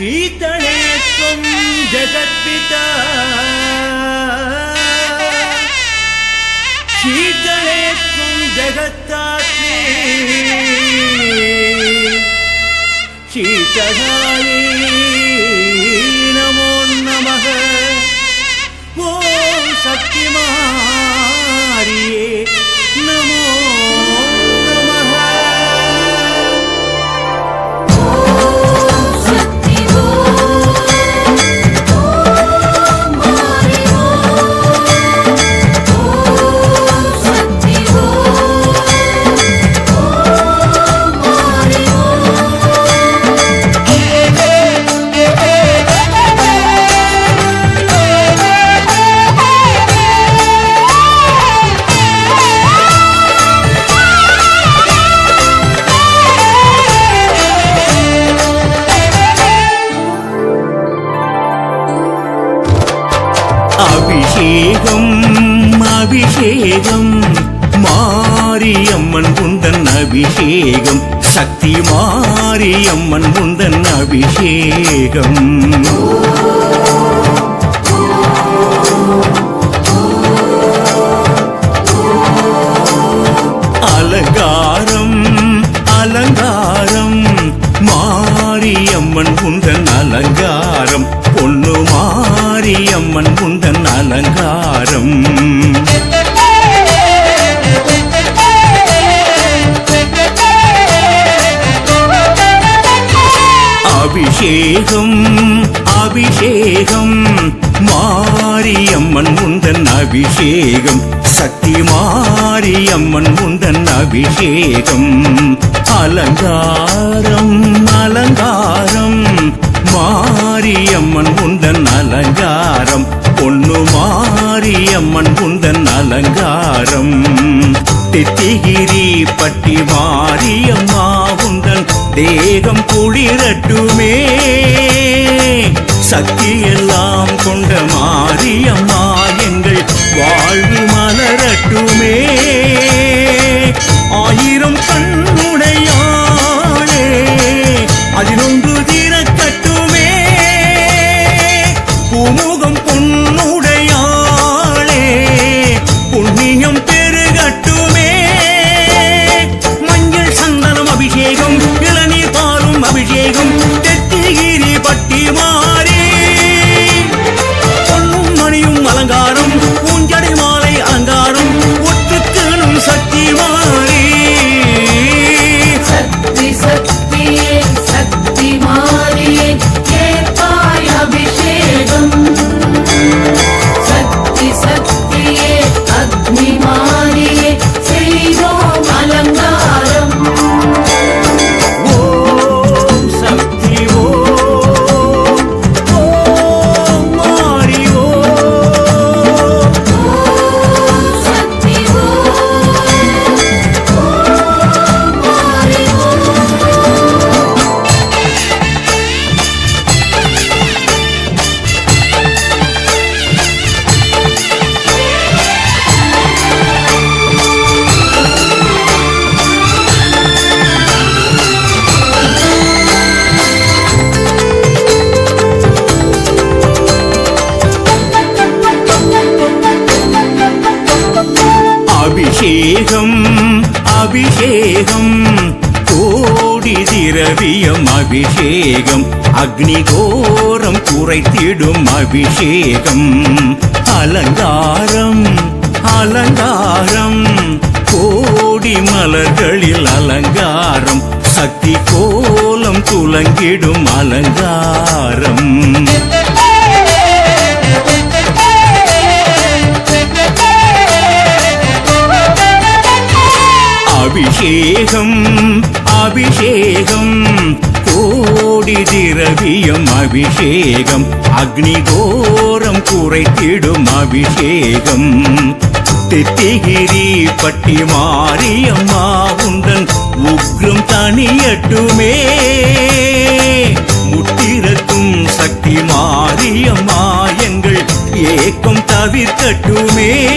शीतले त्वं जगत्पिता शीतले त्वं जगत्तात्मे शीतलाय அபிஷேகம் மாரியம்மன் குந்தன் அபிஷேகம். சக்தி மாரியம்மன் குந்தன் அபிஷேகம். அலங்காரம் அலங்காரம் மாரியம்மன் குந்தன் அலங்காரம். பொண்ணு மாரியம்மன் குந்தன் அலங்காரம். அபிஷேகம் அபிஷேகம். மாரியம்மன் முந்தன் அபிஷேகம் சக்தி மாரியம்மன் முந்தன் அபிஷேகம். அலங்காரம் அலங்காரம். மாரியம்மன் தேகம் குளிரட்டுமே. சக்தி எல்லாம் கொண்ட மாரியம்மா. அபிஷேகம் அபிஷேகம். கோடி திரவியம் அபிஷேகம். அக்னிகோரம் குறைத்திடும் அபிஷேகம். அலங்காரம் அலங்காரம். கோடி மலர்களில் அலங்காரம். சக்தி கோலம் துலங்கிடும் அலங்காரம். அபிஷேகம் அபிஷேகம். கோடி திரவியம் அபிஷேகம். அக்னிகோரம் குறைத்திடும் அபிஷேகம். தித்திகிரி பட்டி மாரியம்மா உந்தன் உக்ரம் தனியட்டுமே. முட்டிரக்கும் சக்தி மாரியம்மா எங்கள் ஏக்கம் தவிர்க்கட்டுமே.